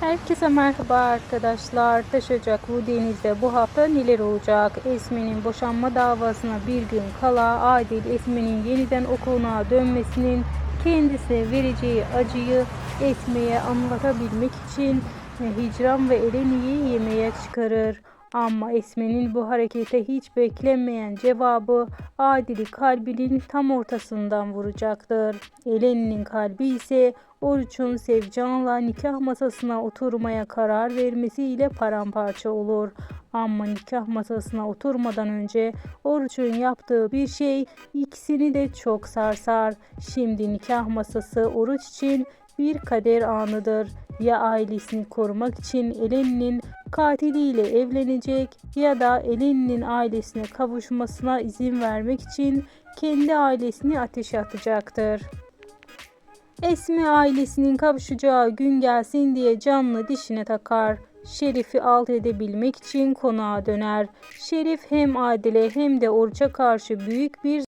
Herkese merhaba arkadaşlar. Taş Ocak bu denizde bu hafta neler olacak? Esme'nin boşanma davasına bir gün kala Adil Esme'nin yeniden okuluna dönmesinin kendisine vereceği acıyı Esme'ye anlatabilmek için Hicran ve Eleni'yi yemeğe çıkarır. Ama Esme'nin bu harekete hiç beklenmeyen cevabı Adil'i kalbinin tam ortasından vuracaktır. Eleni'nin kalbi ise Oruç'un Sevcan'la nikah masasına oturmaya karar vermesiyle paramparça olur. Ama nikah masasına oturmadan önce Oruç'un yaptığı bir şey ikisini de çok sarsar. Şimdi nikah masası Oruç için bir kader anıdır. Ya ailesini korumak için Eleni'nin katiliyle evlenecek ya da Eleni'nin ailesine kavuşmasına izin vermek için kendi ailesini ateşe atacaktır. Esme ailesinin kavuşacağı gün gelsin diye canlı dişine takar. Şerif'i alt edebilmek için konağa döner. Şerif hem Adile hem de Oruç'a karşı büyük bir